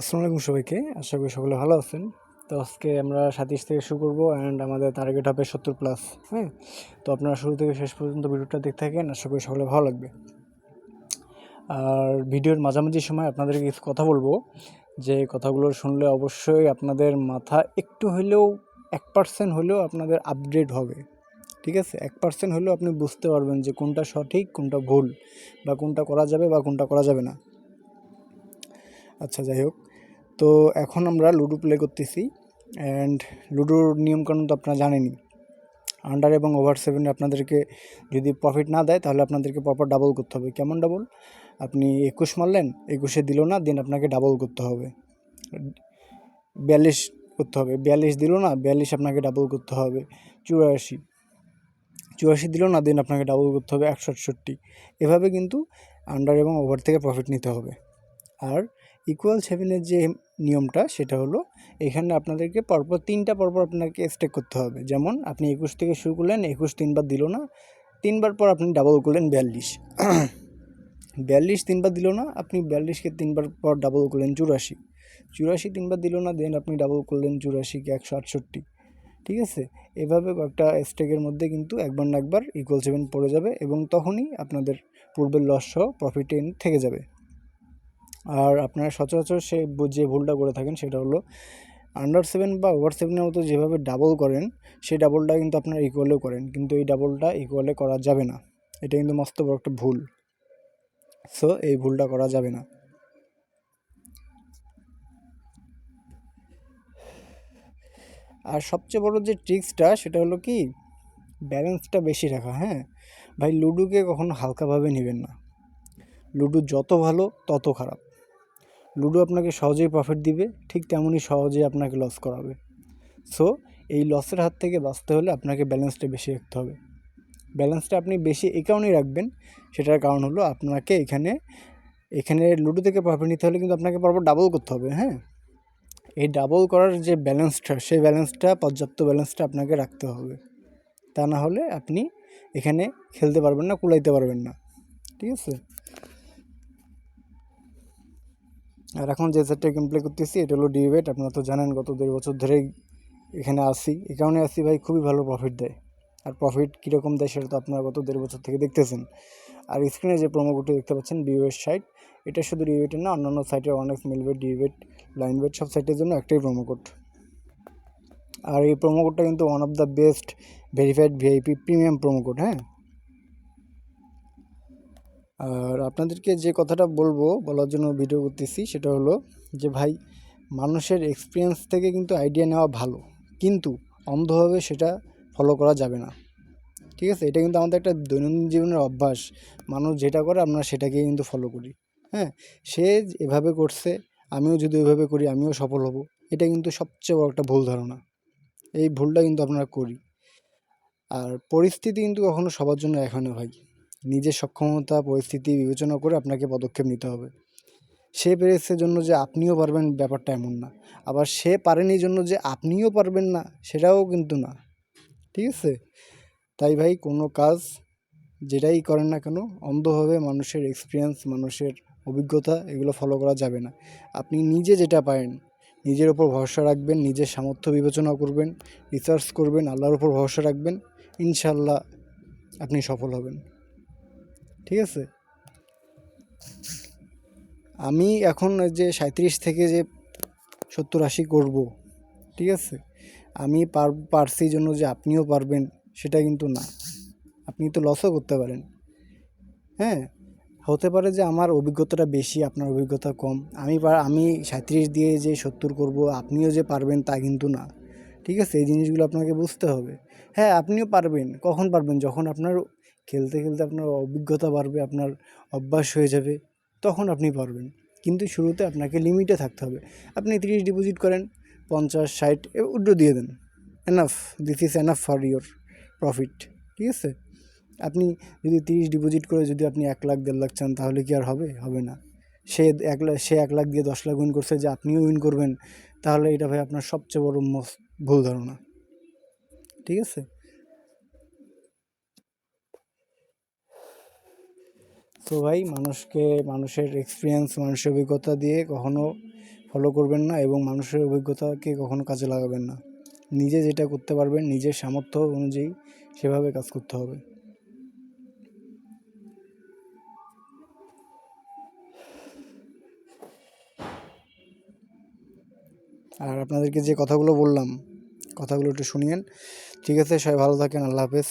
আসসালামু আলাইকুম সবাইকে। আশা করি সকলে ভালো আছেন। তো আজকে আমরা সাতাশ থেকে শুরু করব অ্যান্ড আমাদের টার্গেট হবে সত্তর প্লাস হ্যাঁ? তো আপনারা শুরু থেকে শেষ পর্যন্ত ভিডিওটা দেখতে থাকেন, আশা করি সকলে ভালো লাগবে। আর ভিডিওর মাঝামাঝি সময় আপনাদেরকে কিছু কথা বলব, যে কথাগুলো শুনলে অবশ্যই আপনাদের মাথা একটু হলেও এক পার্সেন্ট হলেও আপনাদের আপডেট হবে, ঠিক আছে? এক পার্সেন্ট হলেও আপনি বুঝতে পারবেন যে কোনটা সঠিক, কোনটা ভুল, বা কোনটা করা যাবে বা কোনটা করা যাবে না। আচ্ছা যাই হোক। তো এখন আমরা লুডো প্লে করতেছি অ্যান্ড লুডোর নিয়মকানুন তো আপনারা জানেনই। আন্ডার এবং ওভার সেভেনে আপনাদেরকে যদি প্রফিট না দেয়, তাহলে আপনাদেরকে পরপর ডাবল করতে হবে। কেমন ডাবল আপনি একুশ মারলেন, একুশে দিল না দেন আপনাকে ডাবল করতে হবে। বিয়াল্লিশ করতে হবে। বিয়াল্লিশ দিল না, বিয়াল্লিশ আপনাকে ডাবল করতে হবে। চুরাশি। চুরাশি দিল না দেন আপনাকে ডাবল করতে হবে। একশো আটষট্টি। এভাবে কিন্তু আন্ডার এবং ওভার থেকে প্রফিট নিতে হবে। আর ইকুয়াল সেভেনের যে নিয়মটা, সেটা হলো এখানে আপনাদেরকে পরপর তিনটা পরপর আপনাকে স্টেক করতে হবে। যেমন আপনি একুশ থেকে শুরু করলেন, একুশ তিনবার দিল না, তিনবার পর আপনি ডাবল করলেন বিয়াল্লিশ। বিয়াল্লিশ তিনবার দিল না, আপনি বিয়াল্লিশকে তিনবার পর ডাবল করলেন চুরাশি। চুরাশি তিনবার দিল না দেন আপনি ডাবল করলেন চুরাশিকে একশো আটষট্টি। ঠিক আছে? এভাবে কয়েকটা স্টেকের মধ্যে কিন্তু একবার না একবার ইকুয়াল সেভেন পড়ে যাবে এবং তখনই আপনাদের পূর্বের লস সহ প্রফিট থেকে যাবে। আর আপনারা সচরাচর সে যে ভুলটা করে থাকেন সেটা হলো আন্ডার সেভেন বা ওভার সেভেনের মতো যেভাবে ডাবল করেন, সেই ডাবলটা কিন্তু আপনারা ইকুয়ালেও করেন। কিন্তু এই ডাবলটা ইকুয়ালে করা যাবে না। এটা কিন্তু মস্ত বড় একটা ভুল। সো এই ভুলটা করা যাবে না। আর সবচেয়ে বড় যে ট্রিক্সটা সেটা হলো কি? ব্যালেন্সটা বেশি রাখা হ্যাঁ? ভাই, লুডোকে কখনো হালকাভাবে নেবেন না। লুডো যত ভালো, তত খারাপ। লুডো আপনাকে সহজেই প্রফিট দিবে, ঠিক তেমনই সহজেই আপনাকে লস করাবে। সো এই লসের হাত থেকে বাঁচতে হলে আপনাকে ব্যালেন্সটা বেশি রাখতে হবে। ব্যালেন্সটা আপনি বেশি এই কারণেই রাখবেন, সেটার কারণ হলো আপনাকে এখানে এখানে লুডো থেকে প্রফিট নিতে হলে কিন্তু আপনাকে পরপর ডাবল করতে হবে হ্যাঁ? এই ডাবল করার যে ব্যালেন্সটা সেই ব্যালেন্সটা পর্যাপ্ত ব্যালেন্সটা আপনাকে রাখতে হবে। তা না হলে আপনি এখানে খেলতে পারবেন না, কুলাইতে পারবেন না। ঠিক আছে? আর এখন যে সেটটা গেম করতেছি, এটা হলো ডিবেট আপনারা তো জানেন, গত দেড় বছর ধরেই এখানে আসি এই কারণে আসি ভাই, খুবই ভালো প্রফিট দেয়। আর প্রফিট কীরকম দেয় সেটা তো আপনারা গত দেড় বছর থেকে দেখতেছেন। আর স্ক্রিনে যে প্রোমো কোডটি দেখতে পাচ্ছেন বিওএস সাইট এটা শুধু ডিবেটের না, অন্যান্য সাইটের অনেক মিলবেট ডিবেট লাইনবেট সব সাইটের জন্য একটাই প্রোমো কোড আর এই প্রোমো কোডটা কিন্তু one of the best verified VIP premium promo code হ্যাঁ? আর আপনাদেরকে যে কথাটা বলব বলার জন্য ভিডিও করতেছি সেটা হলো যে ভাই, মানুষের এক্সপিরিয়েন্স থেকে কিন্তু আইডিয়া নেওয়া ভালো, কিন্তু অন্ধভাবে সেটা ফলো করা যাবে না। ঠিক আছে? এটা কিন্তু আমাদের একটা দৈনন্দিন জীবনের অভ্যাস। মানুষ যেটা করে, আমরা সেটাকেই কিন্তু ফলো করি। হ্যাঁ? সে এভাবে করছে, আমিও যদি ওইভাবে করি, আমিও সফল হব। এটা কিন্তু সবচেয়ে বড় একটা ভুল ধারণা। এই ভুলটা কিন্তু আপনারা করি। আর পরিস্থিতি কিন্তু কখনো সবার জন্য এক হয় ভাই। নিজের সক্ষমতা, পরিস্থিতি বিবেচনা করে আপনাকে পদক্ষেপ নিতে হবে। সে পেরেছে জন্য যে আপনিও পারবেন ব্যাপারটা এমন না। আবার সে পারেনি জন্য যে আপনিও পারবেন না, সেটাও কিন্তু না। ঠিক আছে? তাই ভাই, কোনো কাজ যেটাই করেন না কেন, অন্ধভাবে মানুষের এক্সপিরিয়েন্স মানুষের অভিজ্ঞতা, এগুলো ফলো করা যাবে না। আপনি নিজে যেটা পারেন, নিজের ওপর ভরসা রাখবেন, নিজের সামর্থ্য বিবেচনা করবেন রিসার্চ করবেন, আল্লাহর ওপর ভরসা রাখবেন ইনশাল্লাহ আপনি সফল হবেন। ঠিক আছে? আমি এখন যে সাঁত্রিশ থেকে যে সত্তর আশি করব, ঠিক আছে? আমি পার, পারছি জন্য যে আপনিও পারবেন, সেটা কিন্তু না। আপনি তো লসও করতে পারেন। হ্যাঁ? হতে পারে যে আমার অভিজ্ঞতাটা বেশি, আপনার অভিজ্ঞতা কম। আমি আমি সাঁত্রিশ দিয়ে যে সত্তর করব, আপনিও যে পারবেন তা কিন্তু না। ঠিক আছে? এই জিনিসগুলো আপনাকে বুঝতে হবে। হ্যাঁ আপনিও পারবেন। কখন পারবেন? যখন আপনার খেলতে খেলতে আপনার অভিজ্ঞতা বাড়বে, আপনার অভ্যাস হয়ে যাবে, তখন আপনি পারবেন। কিন্তু শুরুতে আপনাকে লিমিটে থাকতে হবে। আপনি তিরিশ ডিপোজিট করেন, পঞ্চাশ, ষাট উড্রো দিয়ে দেন। Enough this is enough for your profit ঠিক আছে? আপনি যদি তিরিশ ডিপোজিট করে যদি আপনি এক লাখ, দেড় লাখ চান, তাহলে কি আর হবে? হবে না। সে এক লাখ সে এক লাখ দিয়ে দশ লাখ উইন করছে যে আপনিও উইন করবেন, তাহলে এটা ভাই আপনার সবচেয়ে বড় ভুল ধারণা। ঠিক আছে? তো ভাই, মানুষকে, মানুষের এক্সপিরিয়েন্স মানুষের অভিজ্ঞতা দিয়ে কখনো ফলো করবেন না এবং মানুষের অভিজ্ঞতাকে কখনো কাজে লাগাবেন না। নিজে যেটা করতে পারবেন, নিজের সামর্থ্য অনুযায়ী সেভাবে কাজ করতে হবে। আর আপনাদেরকে যে কথাগুলো বললাম, কথাগুলো একটু শুনিয়েন। ঠিক আছে, সবাই ভালো থাকেন, আল্লাহ হাফেজ।